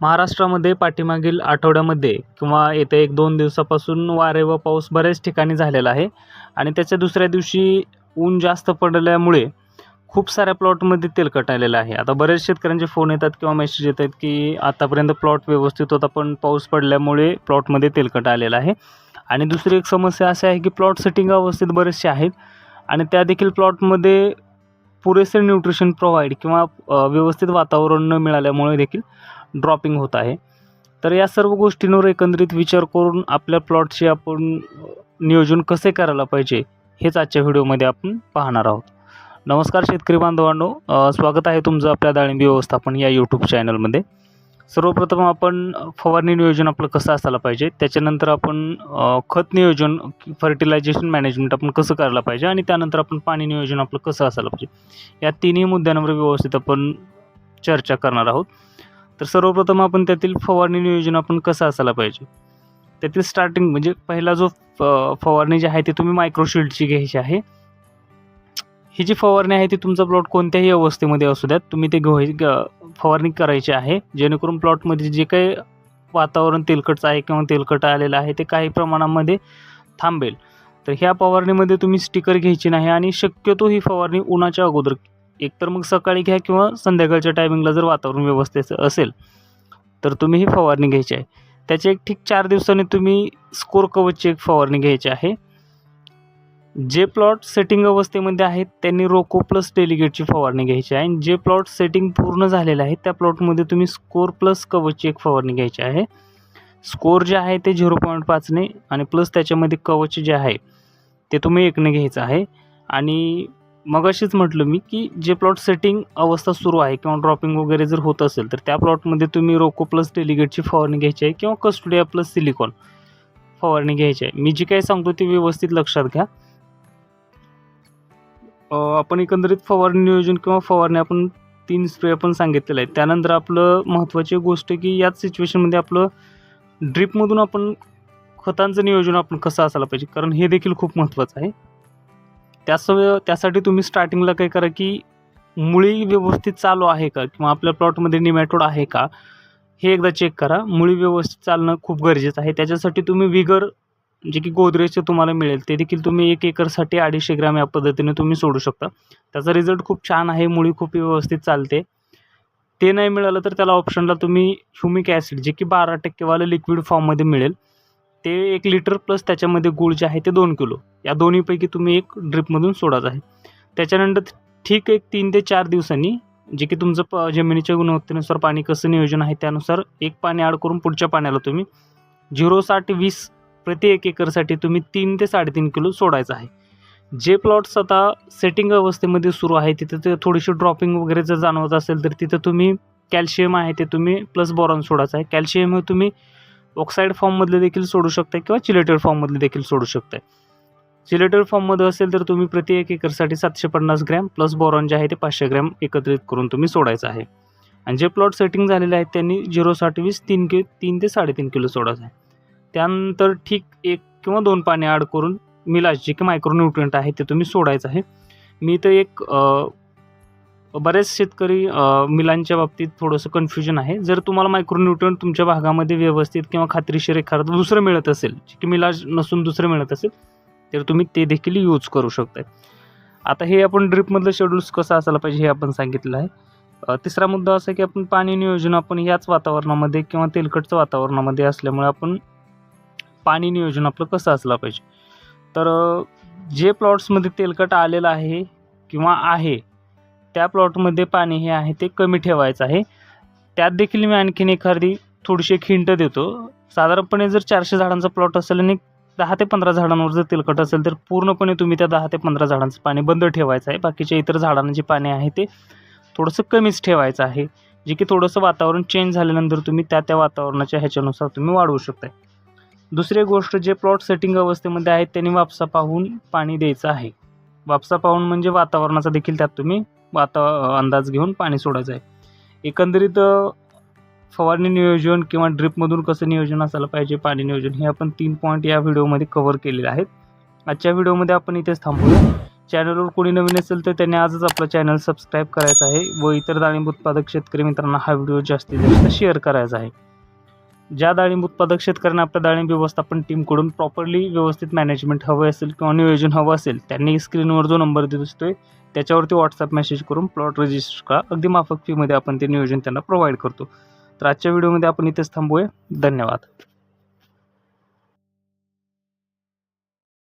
महाराष्ट्रामध्ये पाठीमागील आठवड्यामध्ये किंवा येत्या एक दोन दिवसापासून वारे व पाऊस बऱ्याच ठिकाणी झालेला आहे. आणि त्याच्या दुसऱ्या दिवशी ऊन जास्त पडल्यामुळे खूप साऱ्या प्लॉटमध्ये तेलकट आलेलं आहे. आता बरेच शेतकऱ्यांचे फोन येतात किंवा मेसेज येतात की आतापर्यंत प्लॉट व्यवस्थित होता पण पाऊस पडल्यामुळे प्लॉटमध्ये तेलकट आलेलं आहे. आणि दुसरी एक समस्या अशी आहे की प्लॉट सेटिंग अवस्थेत बरेचसे आहेत आणि त्या देखील प्लॉटमध्ये पुरेसे न्यूट्रिशन प्रोव्हाइड किंवा व्यवस्थित वातावरण न मिळाल्यामुळे देखील ड्रॉपिंग होत आहे. तर या सर्व गोष्टींवर एकंदरीत विचार करून आपल्या प्लॉटचे आपण नियोजन कसे करायला पाहिजे हेच आजच्या व्हिडिओमध्ये आपण पाहणार आहोत. नमस्कार शेतकरी बांधवांनो स्वागत आहे तुमचं आपल्या डाळिंबी व्यवस्थापन या यूट्यूब चॅनलमध्ये सर्वप्रथम आपण फवारणी नियोजन आपलं कसं असायला पाहिजे त्याच्यानंतर आपण खत नियोजन फर्टिलायझेशन मॅनेजमेंट आपण कसं करायला पाहिजे आणि त्यानंतर आपण पाणी नियोजन आपलं कसं असायला पाहिजे या तिन्ही मुद्द्यांवर व्यवस्थित आपण चर्चा करणार आहोत. तर सर्वप्रथम आपण त्यातील फवारणी नियोजन आपण कसं असायला पाहिजे? त्यातील स्टार्टिंग म्हणजे पहिला जो फ- फवारणी जी आहे ती तुम्ही मायक्रोशील्डची घ्यायची आहे. ही जी फवारणी आहे ती तुमचा प्लॉट कोणत्याही अवस्थेमध्ये असू द्यात. तुम्ही ते घेऊ फवारणी करायची आहे. जेणेकरून प्लॉटमध्ये जे काही वातावरण तेलकटचं आहे किंवा तेलकट आलेलं आहे ते काही प्रमाणामध्ये थांबेल. तर ह्या फवारणीमध्ये तुम्ही स्टिकर घ्यायची नाही आणि शक्यतो ही फवारणी उन्हाच्या अगोदर एकतर मग सकाळी घ्या किंवा संध्याकाळच्या टायमिंगला जर वातावरण व्यवस्थेचं असेल तर तुम्ही ही फवारणी घ्यायची आहे. त्याचे एक ठीक चार दिवसांनी तुम्ही स्कोर कवचची एक फवारणी घ्यायची आहे. जे प्लॉट सेटिंग अवस्थेमध्ये आहेत त्यांनी रोको प्लस डेलिगेटची फवारणी घ्यायची आहे. आणि जे प्लॉट सेटिंग पूर्ण झालेले आहे त्या प्लॉटमध्ये तुम्ही स्कोर प्लस कवचची एक फवारणी घ्यायची आहे. स्कोर जे आहे ते झिरो पॉईंट पाचने आणि प्लस त्याच्यामध्ये कवच जे आहे ते तुम्ही एकने घ्यायचं आहे. आणि मगाशीच म्हटलं मी की जे प्लॉट सेटिंग अवस्था सुरू आहे किंवा ड्रॉपिंग वगैरे जर होत असेल तर त्या प्लॉटमध्ये तुम्ही रोको प्लस डेलिगेटची फवारणी घ्यायची आहे किंवा कस्टोडिया प्लस सिलिकॉन फवारणी घ्यायची आहे. मी जी काही सांगतो ती व्यवस्थित लक्षात घ्या. आपण एकंदरीत फवारणी नियोजन किंवा फवारणी आपण तीन स्प्रे आपण सांगितलेलं आहे त्यानंतर आपलं महत्त्वाची गोष्ट की याच सिच्युएशनमध्ये आपलं ड्रीपमधून आपण खतांचं नियोजन आपण कसं असायला पाहिजे? कारण हे देखील खूप महत्त्वाचं आहे. त्यास त्यासाठी तुम्ही स्टार्टिंगला काय करा की मुळी व्यवस्थित चालू आहे का? किंवा आपल्या प्लॉटमध्ये निमॅटोड आहे का? हे एकदा चेक करा. मुळी व्यवस्थित चालणं खूप गरजेचं आहे. त्याच्यासाठी तुम्ही विगर जे की गोदरेजचे तुम्हाला मिळेल ते देखील तुम्ही एक एकरसाठी अडीचशे ग्रॅम या पद्धतीने तुम्ही सोडू शकता. त्याचा रिझल्ट खूप छान आहे. मुळी खूप व्यवस्थित चालते. ते नाही मिळालं तर त्याला ऑप्शनला तुम्ही ह्युमिक ॲसिड जे की बारा टक्केवालं लिक्विड फॉर्ममध्ये मिळेल. ते एक लिटर प्लस त्याच्यामध्ये गुळ जे आहे ते दोन किलो. या दोन्हीपैकी तुम्ही एक ड्रिपमधून सोडायचं आहे. त्याच्यानंतर ठीक एक तीन ते चार दिवसांनी जे की तुमचं प जमिनीच्या गुणवत्तेनुसार पाणी कसं नियोजन आहे त्यानुसार एक पाणी ॲड करून पुढच्या पाण्याला तुम्ही झिरो साठ वीस प्रति एक एकरसाठी तुम्ही तीन ते साडेतीन किलो सोडायचं आहे. जे प्लॉट्स आता सेटिंग अवस्थेमध्ये सुरू आहे तिथे ते थोडीशी ड्रॉपिंग वगैरे जर जाणवत असेल तर तिथं तुम्ही कॅल्शियम आहे ते तुम्ही प्लस बोरॉन सोडायचं आहे. कॅल्शियम हे तुम्ही ऑक्साईड फॉर्ममधले देखील सोडू शकता किंवा चिलेटेड फॉर्ममधले देखील सोडू शकता चिलेटेड फॉर्ममध्ये असेल तर तुम्ही प्रति एक एकरसाठी सातशे पन्नास ग्रॅम प्लस बॉरॉन जे आहे ते पाचशे ग्रॅम एकत्रित करून तुम्ही सोडायचं आहे. आणि जे प्लॉट सेटिंग झालेले आहेत त्यांनी झिरो साठ वीस तीन कि तीन ते साडेतीन किलो सोडायचं आहे. त्यानंतर ठीक एक किंवा दोन पाणी ॲड करून मिलाज जे की मायक्रोन्युट्रियंट आहे ते तुम्ही सोडायचं आहे. मी तर एक बरेच शेतकरी मिलांच्या बाबतीत थोडंसं कन्फ्युजन आहे. जर तुम्हाला मायक्रोन्युट्रियंट तुमच्या भागामध्ये व्यवस्थित किंवा खात्रीशीर एखादं दुसरं मिळत असेल जे की मिलाज नसून दुसरं मिळत असेल तर तुम्ही ते देखील यूज करू शकताय. आता हे आपण ड्रिपमधलं शेड्यूल्स कसं असायला पाहिजे हे आपण सांगितलं आहे. तिसरा मुद्दा असा की आपण पाणी नियोजन आपण याच वातावरणामध्ये किंवा तेलकटचं वातावरणामध्ये असल्यामुळे आपण पाणी नियोजन आपलं कसं असलं पाहिजे? तर जे प्लॉट्समध्ये तेलकट आलेलं आहे किंवा आहे त्या प्लॉटमध्ये पाणी हे आहे ते कमी ठेवायचं आहे. त्यात देखील मी आणखीन एखादी थोडीशी खिंट देतो. साधारणपणे जर चारशे झाडांचा प्लॉट असेल आणि दहा ते पंधरा झाडांवर जर तेलकट असेल तर पूर्णपणे तुम्ही त्या दहा ते पंधरा झाडांचं पाणी बंद ठेवायचं आहे. बाकीच्या इतर झाडांना जे पाणी आहे ते थोडंसं कमीच ठेवायचं आहे. जे की थोडंसं वातावरण चेंज झाल्यानंतर तुम्ही त्या त्या वातावरणाच्या ह्याच्यानुसार तुम्ही वाढवू शकताय. दुसरी गोष्ट जे प्लॉट सेटिंग अवस्थेमध्ये आहेत त्यांनी वापसा पाहून पाणी द्यायचं आहे. वापसा पाहून म्हणजे वातावरणाचा देखील त्यात तुम्ही आता अंदाज घेऊन पाणी सोडायचं आहे. एकंदरीत फवारणी नियोजन किंवा ड्रिपमधून कसं नियोजन असायला पाहिजे पाणी नियोजन हे आपण तीन पॉईंट या व्हिडिओमध्ये कव्हर केलेले आहेत. आजच्या व्हिडिओमध्ये आपण इथेच थांबूया. चॅनलवर कोणी नवीन असेल तर त्यांनी आजच आपलं चॅनल सबस्क्राईब करायचं आहे व इतर डाळिंब उत्पादक शेतकरी मित्रांना हा व्हिडिओ जास्तीत जास्त शेअर करायचा आहे. ज्या डाळिंब उत्पादक शेतकऱ्यांना आपल्या डाळिंब व्यवस्थापन टीमकडून प्रॉपरली व्यवस्थित मॅनेजमेंट हवं असेल किंवा नियोजन हवं असेल त्यांनी स्क्रीनवर जो नंबर दिसतोय त्याच्यावरती व्हॉट्सअप मेसेज करून प्लॉट रजिस्टर करा. अगदी माफक फीमध्ये आपण ते नियोजन त्यांना प्रोव्हाइड करतो. तर आजच्या व्हिडिओमध्ये आपण इथेच थांबूया. धन्यवाद.